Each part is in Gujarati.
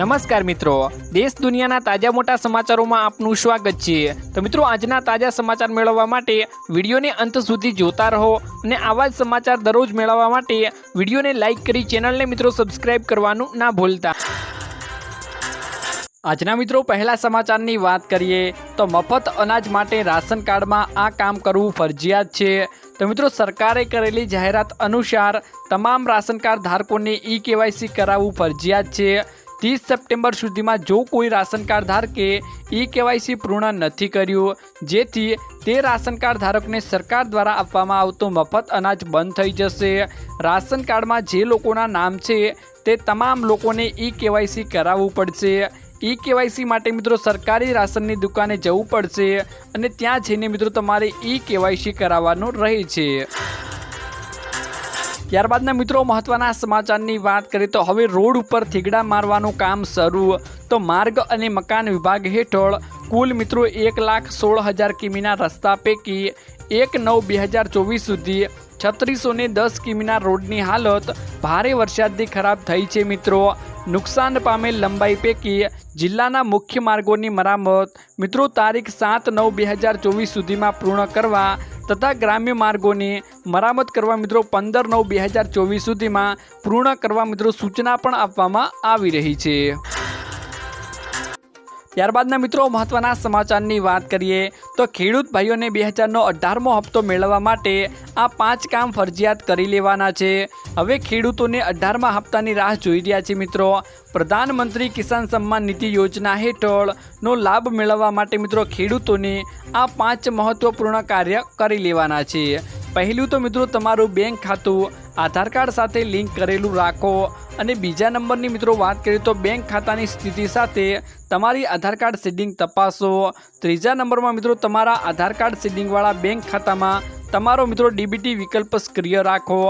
નમસ્કાર મિત્રો. દેશ દુનિયાના તાજા મોટા સમાચારોમાં આપનું સ્વાગત છે. તો મિત્રો, આજના તાજા સમાચાર મેળવવા માટે વિડીયોને અંત સુધી જોતા રહો અને આવા જ સમાચાર દરરોજ મેળવવા માટે વિડીયોને લાઇક કરી ચેનલને મિત્રો સબસ્ક્રાઇબ કરવાનું ના ભૂલતા. આજના મિત્રો, પહેલા સમાચારની વાત કરીએ તો મફત અનાજ માટે રાશન કાર્ડમાં આ કામ કરવું ફરજિયાત છે. તો મિત્રો, સરકારે કરેલી જાહેરાત અનુસાર તમામ રાશન કાર્ડ ધારકોને ઈ કેવાયસી કરાવવું ફરજિયાત છે. ત્રીસ સપ્ટેમ્બર સુધીમાં જો કોઈ રાશન કાર્ડ ધારકે ઈ કેવાયસી પૂર્ણ નથી કર્યું, જેથી તે રાશન કાર્ડ ધારકને સરકાર દ્વારા આપવામાં આવતું મફત અનાજ બંધ થઈ જશે. રાશન કાર્ડમાં જે લોકોના નામ છે, તે તમામ લોકોને ઈ કેવાયસી કરાવવું પડશે. ઈ કેવાયસી માટે મિત્રો સરકારી રાશનની દુકાને જવું પડશે અને ત્યાં જઈને મિત્રો તમારે ઈ કેવાયસી કરાવવાનું રહે છે. ત્યારબાદના મિત્રો મહત્વના સમાચારની વાત કરીએ તો હવે રોડ ઉપર થીગડા મારવાનું કામ શરૂ. તો માર્ગ અને મકાન વિભાગ હેઠળ કુલ મિત્રો એક લાખ સોળ હજાર કિમીના રસ્તા પૈકી એક નવ બે હજાર ચોવીસ સુધી છત્રીસો ને દસ કિમીના રોડની હાલત ભારે વરસાદથી ખરાબ થઈ છે મિત્રો. નુકસાન પામેલ લંબાઈ પૈકી જિલ્લાના મુખ્ય માર્ગોની મરામત મિત્રો તારીખ સાત નવ બે હજાર ચોવીસ સુધીમાં પૂર્ણ કરવા તથા ગ્રામ્ય માર્ગોની મરામત કરવા મિત્રો પંદર નવ બે હજાર ચોવીસ સુધીમાં પૂર્ણ કરવા મિત્રો સૂચના પણ આપવામાં આવી રહી છે. ત્યારબાદના મિત્રો, મહત્વના સમાચારની વાત કરીએ તો ખેડૂત ભાઈઓને બે હજારનો અઢારમો હપ્તો મેળવવા માટે આ પાંચ કામ ફરજિયાત કરી લેવાના છે. હવે ખેડૂતોને અઢારમા હપ્તાની રાહ જોઈ રહ્યા છે મિત્રો. પ્રધાનમંત્રી કિસાન સન્માન નિધિ યોજના હેઠળનો લાભ મેળવવા માટે મિત્રો ખેડૂતોને આ પાંચ મહત્વપૂર્ણ કાર્ય કરી લેવાના છે. પહેલું તો મિત્રો, તમારું બેંક ખાતું, આધાર કાર્ડ સાથે લિંક કરેલું રાખો. અને બીજા નંબરની મિત્રો વાત કરીએ તો બેંક ખાતાની સ્થિતિ સાથે તમારી આધાર કાર્ડ સીડિંગ તપાસો. ત્રીજા નંબરમાં મિત્રો તમારા આધાર કાર્ડ સીડિંગવાળા બેંક ખાતામાં તમારો મિત્રો ડીબીટી વિકલ્પ સક્રિય રાખો.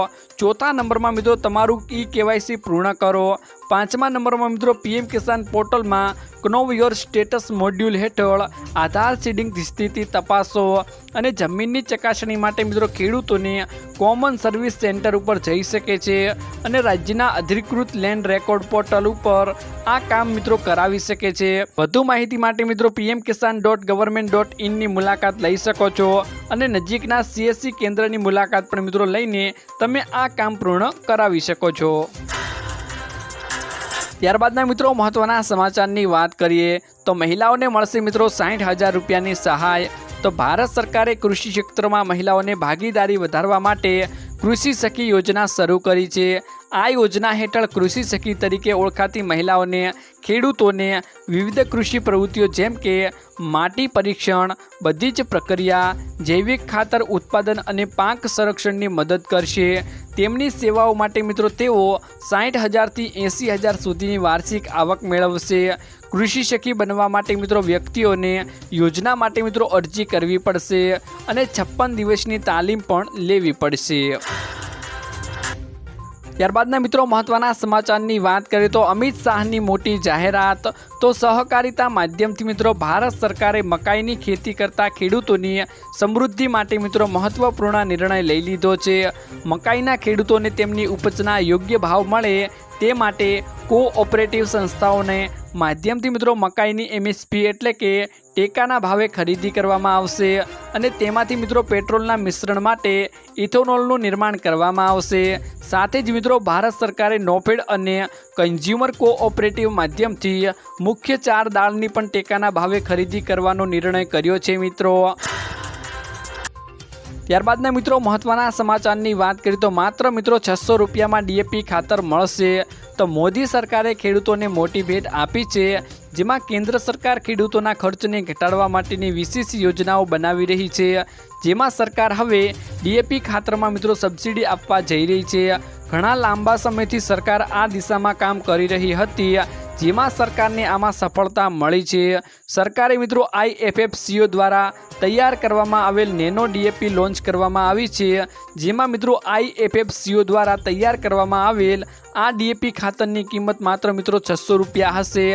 ચોથા નંબરમાં મિત્રો તમારું ઈ કેવાયસી પૂર્ણ કરો. પાંચમા નંબરમાં મિત્રો પીએમ કિસાન પોર્ટલમાં ક્નોવ યોર સ્ટેટસ મોડ્યુલ હેઠળ આધાર સીડિંગ સ્થિતિ તપાસો અને જમીનની ચકાસણી માટે મિત્રો ખેડૂતોને કોમન સર્વિસ સેન્ટર ઉપર જઈ શકે છે અને રાજ્યના અધિકૃત લેન્ડ રેકોર્ડ પોર્ટલ ઉપર આ કામ મિત્રો કરાવી શકે છે. વધુ માહિતી માટે મિત્રો PM Kisan dot government dot ઇનની મુલાકાત લઈ શકો છો અને નજીકના સીએસસી કેન્દ્રની મુલાકાત પણ મિત્રો લઈને તમે આ કામ પૂર્ણ કરાવી શકો છો. ત્યારબાદના મિત્રો, મહત્વના સમાચારની વાત કરીએ તો મહિલાઓને મળશે મિત્રો સાહીઠ હજાર રૂપિયાની સહાય. તો ભારત સરકારે કૃષિ ક્ષેત્રમાં મહિલાઓને ભાગીદારી વધારવા માટે કૃષિ સખી યોજના શરૂ કરી છે. આ યોજના હેઠળ કૃષિ સખી તરીકે ઓળખાતી મહિલાઓને, ખેડૂતોને વિવિધ કૃષિ પ્રવૃત્તિઓ જેમ કે માટી પરીક્ષણ, બધી જ પ્રક્રિયા, જૈવિક ખાતર ઉત્પાદન અને પાક સંરક્ષણની મદદ કરશે. તેમની સેવાઓ માટે મિત્રો તેઓ સાઠ હજારથી એંસી હજાર સુધીની વાર્ષિક આવક મેળવશે. કૃષિ સખી બનવા માટે મિત્રો વ્યક્તિઓને યોજના માટે મિત્રો અરજી કરવી પડશે અને છપ્પન દિવસની તાલીમ પણ લેવી પડશે. ત્યારબાદના મિત્રો મહત્વના સમાચારની વાત કરીએ તો અમિત શાહની મોટી જાહેરાત તો સહકારિતા માધ્યમથી મિત્રો ભારત સરકારે મકાઈની ખેતી કરતા ખેડૂતોની સમૃદ્ધિ માટે મિત્રો મહત્વપૂર્ણ નિર્ણય લઈ લીધો છે. મકાઈના ખેડૂતોને તેમની ઉપજના યોગ્ય ભાવ મળે તે માટે કોઓપરેટિવ સંસ્થાઓને માધ્યમથી મિત્રો મકાઈની એમએસપી એટલે કે ટેકાના ભાવે ખરીદી કરવામાં આવશે અને તેમાંથી મિત્રો પેટ્રોલના મિશ્રણ માટે ઇથોનોલનું નિર્માણ કરવામાં આવશે. સાથે જ મિત્રો ભારત સરકારે નોફેડ અને કન્ઝ્યુમર કોઓપરેટિવ માધ્યમથી મુખ્ય ચાર દાળની પણ ટેકાના ભાવે ખરીદી કરવાનો નિર્ણય કર્યો છે મિત્રો. ત્યારબાદના મિત્રો, મહત્વના સમાચારની વાત કરીએ તો માત્ર મિત્રો છસો રૂપિયામાં ડીએપી ખાતર મળશે. તો મોદી સરકારે ખેડૂતોને મોટી ભેટ આપી છે, જેમાં કેન્દ્ર સરકાર ખેડૂતોના ખર્ચને ઘટાડવા માટેની વિશેષ યોજનાઓ બનાવી રહી છે. જેમાં સરકાર હવે ડીએપી ખાતરમાં મિત્રો સબસિડી આપવા જઈ રહી છે. ઘણા લાંબા સમયથી સરકાર આ દિશામાં કામ કરી રહી હતી. જેમાં સરકારને આમાં સફળતા મળી છે. સરકારે મિત્રો આઈએફએફસીઓ દ્વારા તૈયાર કરવામાં આવેલ નેનો ડીએપી લોન્ચ કરવામાં આવી છે. જેમાં મિત્રો આઈએફએફસીઓ દ્વારા તૈયાર કરવામાં આવેલ આ ડીએપી ખાતરની કિંમત માત્ર મિત્રો છસો રૂપિયા હશે,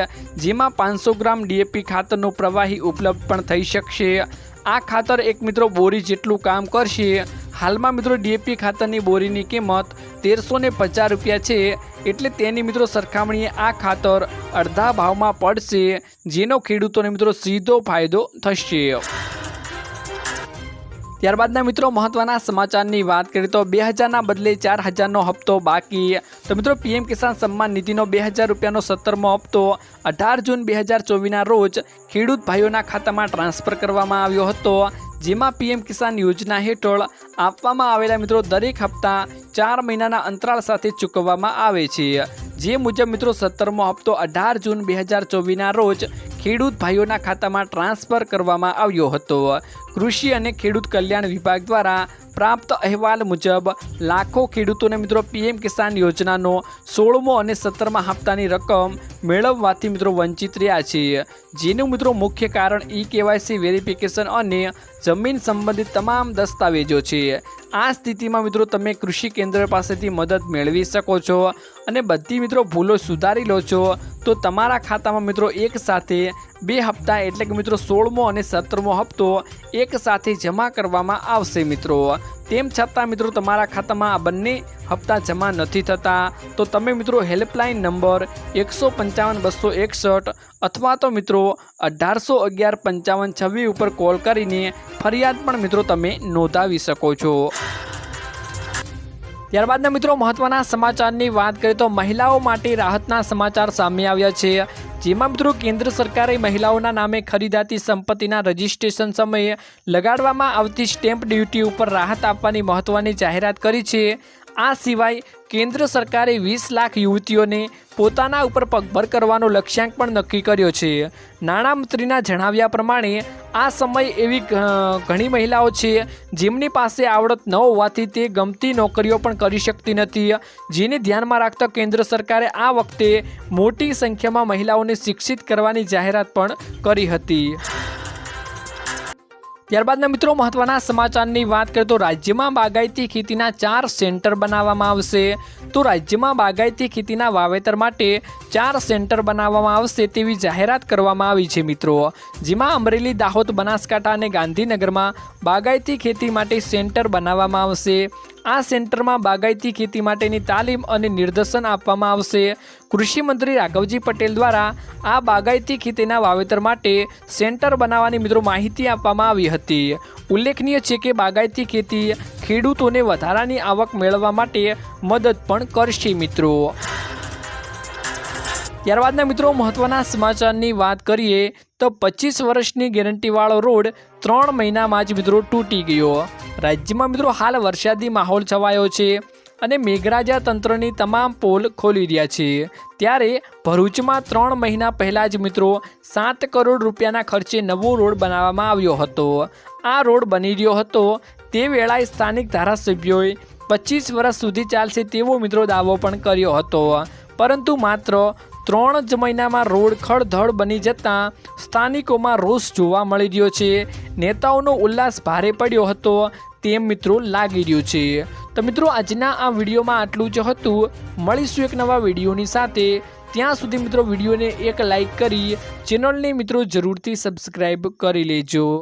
જેમાં પાંચસો ગ્રામ ડીએપી ખાતરનું પ્રવાહી ઉપલબ્ધ પણ થઈ શકશે. આ ખાતર એક મિત્રો બોરી જેટલું કામ કરશે. હાલમાં મિત્રો ડીએપી ખાતરની બોરીની કિંમત તેરસો ને પચાસ રૂપિયા છે. એટલે તેની મિત્રો સરખામણીએ આ ખાતર અડધા ભાવમાં પડશે, જેનો ખેડૂતોને મિત્રો સીધો ફાયદો થશે. ત્યારબાદના મિત્રો મહત્વના સમાચારની વાત કરીએ તો બે હજારના બદલે ચાર હજારનો હપ્તો બાકી. તો મિત્રો પીએમ કિસાન સન્માન નિધિનો બે હજાર રૂપિયાનો સત્તરમો હપ્તો અઢાર જૂન બે હજાર ચોવીસના રોજ ખેડૂત ભાઈઓના ખાતામાં ટ્રાન્સફર કરવામાં આવ્યો હતો. જેમાં પીએમ કિસાન યોજના હેઠળ આપવામાં આવેલા મિત્રો દરેક હપ્તા ચાર મહિનાના અંતરાળ સાથે ચૂકવવામાં આવે છે. જે મુજબ મિત્રો સત્તરમો હપ્તો અઢાર જૂન બે હજાર ચોવીસના રોજ ખેડૂત ભાઈઓના ખાતામાં ટ્રાન્સફર કરવામાં આવ્યો હતો. કૃષિ અને ખેડૂત કલ્યાણ વિભાગ દ્વારા પ્રાપ્ત અહેવાલ મુજબ લાખો ખેડૂતોને મિત્રો પીએમ કિસાન યોજનાનો સોળમો અને સત્તરમા હપ્તાની રકમ મેળવવાથી મિત્રો વંચિત રહ્યા છે. જેનું મિત્રો મુખ્ય કારણ ઈ કેવાયસી વેરિફિકેશન અને જમીન સંબંધિત તમામ દસ્તાવેજો છે. આ સ્થિતિમાં મિત્રો તમે કૃષિ કેન્દ્ર પાસેથી મદદ મેળવી શકો છો. અને બધી મિત્રો ભૂલો સુધારી લો છો, તો તમારા ખાતામાં મિત્રો એક સાથે બે હપ્તા એટલે કે મિત્રો સોળમો અને સત્તરમો હપ્તો એક સાથે જમા કરવામાં આવશે મિત્રો. તેમ છતાં મિત્રો તમારા ખાતામાં આ બંને હપ્તા જમા નથી થતા, તો તમે મિત્રો હેલ્પલાઇન નંબર એકસો પંચાવન બસો એકસઠ અથવા તો મિત્રો અઢારસો અગિયાર પંચાવન છવ્વીસ ઉપર કોલ કરીને ફરિયાદ પણ મિત્રો તમે નોંધાવી શકો છો. ત્યારબાદના મિત્રો, મહત્વના સમાચારની વાત કરીએ તો મહિલાઓ માટે રાહતના સમાચાર સામે આવ્યા છે. જેમાં મિત્રો, કેન્દ્ર સરકારે મહિલાઓના નામે ખરીદાતી સંપત્તિના રજિસ્ટ્રેશન સમયે લગાડવામાં આવતી સ્ટેમ્પ ડ્યુટી ઉપર રાહત આપવાની મહત્વની જાહેરાત કરી છે. આ સિવાય કેન્દ્ર સરકારે વીસ લાખ યુવતીઓને પોતાના ઉપર પગભર કરવાનો લક્ષ્યાંક પણ નક્કી કર્યો છે. નાણામંત્રીના જણાવ્યા પ્રમાણે આ સમય એવી ઘણી મહિલાઓ છે જેમની પાસે આવડત ન હોવાથી તે ગમતી નોકરીઓ પણ કરી શકતી નથી. જેને ધ્યાનમાં રાખતા કેન્દ્ર સરકારે આ વખતે મોટી સંખ્યામાં મહિલાઓને શિક્ષિત કરવાની જાહેરાત પણ કરી હતી. ત્યારબાદના મિત્રો મહત્વના સમાચારની વાત કરીએ તો રાજ્યમાં બાગાયતી ખેતીના ચાર સેન્ટર બનાવવામાં આવશે. તો રાજ્યમાં બાગાયતી ખેતીના વાવેતર માટે ચાર સેન્ટર બનાવવામાં આવશે તેવી જાહેરાત કરવામાં આવી છે મિત્રો. જેમાં અમરેલી, દાહોદ, બનાસકાંઠા અને ગાંધીનગરમાં બાગાયતી ખેતી માટે સેન્ટર બનાવવામાં આવશે. આ સેન્ટરમાં બાગાયતી ખેતી માટેની તાલીમ અને નિર્દેશન આપવામાં આવશે. કૃષિ મંત્રી રાઘવજી પટેલ દ્વારા આ બાગાયતી ખેતીના વાવેતર માટે સેન્ટર બનાવવાની મિત્રો માહિતી આપવામાં આવી હતી. ઉલ્લેખનીય છે કે બાગાયતી ખેતી ખેડૂતોને વધારાની આવક મેળવવા માટે મદદ પણ કરશે મિત્રો. ત્યારબાદના મિત્રો મહત્વના સમાચારની વાત કરીએ તો પચીસ વર્ષની ગેરંટીવાળો રોડ ત્રણ મહિનામાં જ મિત્રો તૂટી ગયો. રાજ્યમાં મિત્રો હાલ વરસાદી માહોલ છવાયો છે અને મેઘરાજા તંત્રની તમામ પોલ ખોલી રહ્યા છે. ત્યારે ભરૂચમાં ત્રણ મહિના પહેલાં જ મિત્રો સાત કરોડ રૂપિયાના ખર્ચે નવો રોડ બનાવવામાં આવ્યો હતો. આ રોડ બની રહ્યો હતો તે વેળાએ સ્થાનિક ધારાસભ્યોએ પચીસ વર્ષ સુધી ચાલશે તેવો મિત્રો દાવો પણ કર્યો હતો. પરંતુ માત્ર ત્રણ જ મહિનામાં રોડ ખડધડ બની જતાં સ્થાનિકોમાં રોષ જોવા મળી રહ્યો છે. નેતાઓનો ઉલ્લાસ ભારે પડ્યો હતો. તેમ મિત્રો લાગી રહ્યું છે. તો મિત્રો, આજના આ વિડીયોમાં આટલું જ હતું. મળીશું એક નવા વિડીયોની સાથે. ત્યાં સુધી મિત્રો વિડીયોને એક લાઈક કરી, ચેનલને મિત્રો જરૂરથી સબસ્ક્રાઈબ કરી લેજો.